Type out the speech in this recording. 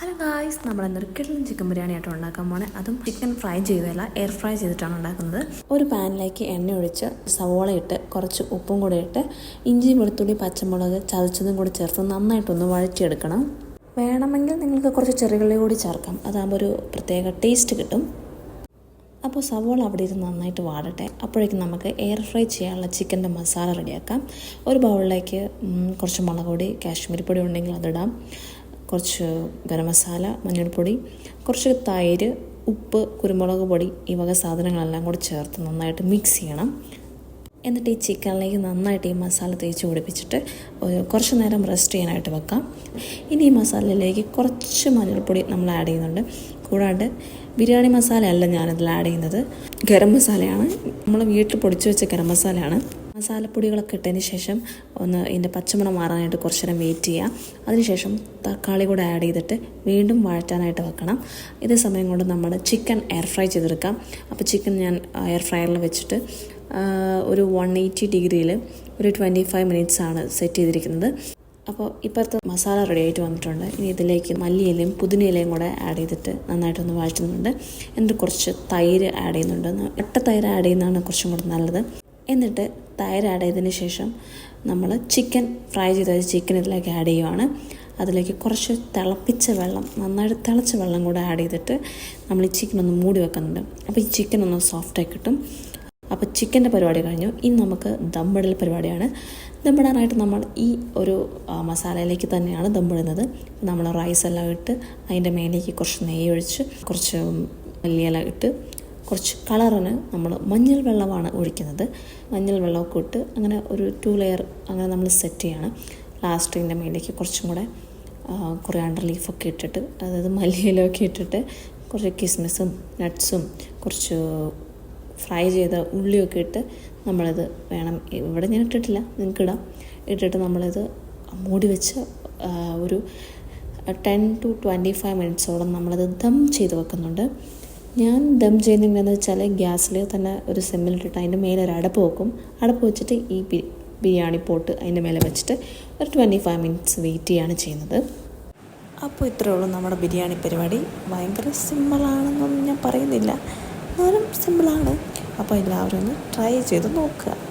Hello guys നമ്മൾ ഇന്നൊരു കിടലൻ chicken biryani ആയിട്ട് ഉണ്ടാക്കാൻ പോണേ. അതും ചിക്കൻ ഫ്രൈ ചെയ്തതല്ല എയർ ഫ്രൈ ചെയ്തിട്ടാണ് ഉണ്ടാക്കുന്നത്. ഒരു പാനിലേക്ക് എണ്ണ ഒഴിച്ച് സവോള ഇട്ട് കുറച്ച് ഉപ്പും കൂടെ ഇട്ട് ഇഞ്ചി വെളുത്തുള്ളി പച്ചമുളക് ചതച്ചതും കൂടി ചേർത്ത് നന്നായിട്ടൊന്ന് വഴറ്റിയെടുക്കണം. വേണമെങ്കിൽ നിങ്ങൾക്ക് കുറച്ച് ചെറുകളി കൂടി ചേർക്കാം. അതാകുമ്പോൾ ഒരു പ്രത്യേക ടേസ്റ്റ് കിട്ടും. അപ്പോൾ സവോള അവിടെ ഇരുന്ന് നന്നായിട്ട് വാടട്ടെ. അപ്പോഴേക്കും നമുക്ക് എയർ ഫ്രൈ ചെയ്യാനുള്ള ചിക്കന്റെ മസാല റെഡിയാക്കാം ഒരു ബൗളിലേക്ക് കുറച്ച് മുളക് പൊടി കാശ്മീരി പൊടി ഉണ്ടെങ്കിൽ അതിടാം കുറച്ച് ഗരം മസാല മഞ്ഞൾപ്പൊടി കുറച്ച് തൈര് ഉപ്പ് കുരുമുളക് പൊടി ഈ വക സാധനങ്ങളെല്ലാം കൂടി ചേർത്ത് നന്നായിട്ട് മിക്സ് ചെയ്യണം. എന്നിട്ട് ഈ ചിക്കനിലേക്ക് നന്നായിട്ട് ഈ മസാല തേച്ച് പിടിപ്പിച്ചിട്ട് കുറച്ച് നേരം റെസ്റ്റ് ചെയ്യാനായിട്ട് വെക്കാം. ഇനി ഈ മസാലയിലേക്ക് കുറച്ച് മഞ്ഞൾപ്പൊടി നമ്മൾ ആഡ് ചെയ്യുന്നുണ്ട്. കൂടാണ്ട് ബിരിയാണി മസാല അല്ല ഞാനിതിൽ ആഡ് ചെയ്യുന്നത്. ഗരം മസാലയാണ്. നമ്മൾ വീട്ടിൽ പൊടിച്ച് വെച്ച ഗരം മസാലയാണ്. മസാലപ്പൊടികളൊക്കെ ഇട്ടതിന് ശേഷം ഒന്ന് ഇതിന്റെ പച്ചമണം മാറാനായിട്ട് കുറച്ച് നേരം വെയിറ്റ് ചെയ്യുക. അതിനുശേഷം തക്കാളി കൂടെ ആഡ് ചെയ്തിട്ട് വീണ്ടും വഴറ്റാനായിട്ട് വെക്കണം. ഇതേ സമയം കൊണ്ട് നമ്മൾ ചിക്കൻ എയർ ഫ്രൈ ചെയ്തെടുക്കാം. അപ്പോൾ ചിക്കൻ ഞാൻ എയർ ഫ്രയറിൽ വെച്ചിട്ട് ഒരു വൺ എയ്റ്റി ഡിഗ്രിയിൽ ഒരു ട്വന്റി ഫൈവ് മിനിറ്റ്സ് ആണ് സെറ്റ് ചെയ്തിരിക്കുന്നത്. അപ്പോൾ ഇപ്പോഴത്തെ മസാല റെഡി ആയിട്ട് വന്നിട്ടുണ്ട്. ഇനി ഇതിലേക്ക് മല്ലിയിലയും പുതിനയിലയും കൂടെ ആഡ് ചെയ്തിട്ട് നന്നായിട്ടൊന്ന് വഴറ്റുന്നുണ്ട്. എന്നിട്ട് കുറച്ച് തൈര് ആഡ് ചെയ്യുന്നുണ്ട്. എട്ട തൈര് ആഡ് ചെയ്യുന്നതാണ് കുറച്ചും കൂടെ നല്ലത്. എന്നിട്ട് തൈര് ആഡ് ചെയ്തതിന് ശേഷം നമ്മൾ ചിക്കൻ ഫ്രൈ ചെയ്ത ചിക്കൻ ഇതിലേക്ക് ആഡ് ചെയ്യുവാണ്. അതിലേക്ക് കുറച്ച് തിളപ്പിച്ച വെള്ളം നന്നായിട്ട് തിളച്ച വെള്ളം കൂടെ ആഡ് ചെയ്തിട്ട് നമ്മൾ ഈ ചിക്കൻ ഒന്ന് മൂടി വെക്കുന്നുണ്ട്. അപ്പോൾ ഈ ചിക്കൻ ഒന്ന് സോഫ്റ്റായി കിട്ടും. അപ്പോൾ ചിക്കന്റെ പരിപാടി കഴിഞ്ഞു. ഇനി നമുക്ക് ദമ്മിടൽ പരിപാടിയാണ്. ദമ്മിടാനായിട്ട് നമ്മൾ ഈ ഒരു മസാലയിലേക്ക് തന്നെയാണ് ദമ്മിടുന്നത്. നമ്മൾ റൈസ് എല്ലാം ഇട്ട് അതിന്റെ മേലേക്ക് കുറച്ച് നെയ്യ് ഒഴിച്ച് കുറച്ച് മല്ലിയില ഇട്ട് കുറച്ച് കളറിന് നമ്മൾ മഞ്ഞൾ വെള്ളമാണ് ഒഴിക്കുന്നത്. മഞ്ഞൾ വെള്ളമൊക്കെ ഇട്ട് അങ്ങനെ ഒരു ടു ലെയർ അങ്ങനെ നമ്മൾ സെറ്റ് ചെയ്യണം. ലാസ്റ്റ് ഇതിന്റെ മേലേക്ക് കുറച്ചും കൂടെ കൊറിയാണ്ടർ ലീഫൊക്കെ ഇട്ടിട്ട് അതായത് മല്ലിയിലൊക്കെ ഇട്ടിട്ട് കുറച്ച് കിസ്മിസും നട്ട്സും കുറച്ച് ഫ്രൈ ചെയ്ത ഉള്ളിയൊക്കെ ഇട്ട് നമ്മളിത് വേണം. ഇവിടെ ഞാൻ ഇട്ടിട്ടില്ല നിങ്ങൾക്ക് ഇടാം. ഇട്ടിട്ട് നമ്മളിത് മൂടി വെച്ച് ഒരു ടെൻ ടു ട്വന്റി ഫൈവ് മിനിറ്റ്സോളം നമ്മളത് ദം ചെയ്ത് വെക്കുന്നുണ്ട്. ഞാൻ ദം ചെയ്യുന്നതെന്ന് വെച്ചാൽ ഗ്യാസിൽ തന്നെ ഒരു സെമ്മിലിട്ടിട്ട് അതിന്റെ മേലെ ഒരു അടപ്പ് വെക്കും. അടപ്പ് വെച്ചിട്ട് ഈ ബിരിയാണി പോട്ട് അതിന്റെ മേലെ വെച്ചിട്ട് ഒരു ട്വന്റി ഫൈവ് മിനിറ്റ്സ് വെയിറ്റ് ചെയ്യാണ് ചെയ്യുന്നത്. അപ്പോൾ ഇത്രയേ ഉള്ളൂ നമ്മുടെ ബിരിയാണി പരിപാടി. ഭയങ്കര സിമ്പിളാണെന്നൊന്നും ഞാൻ പറയുന്നില്ല. എന്നാലും സിമ്പിളാണ്. അപ്പോൾ എല്ലാവരും ഒന്ന് ട്രൈ ചെയ്ത് നോക്കുക.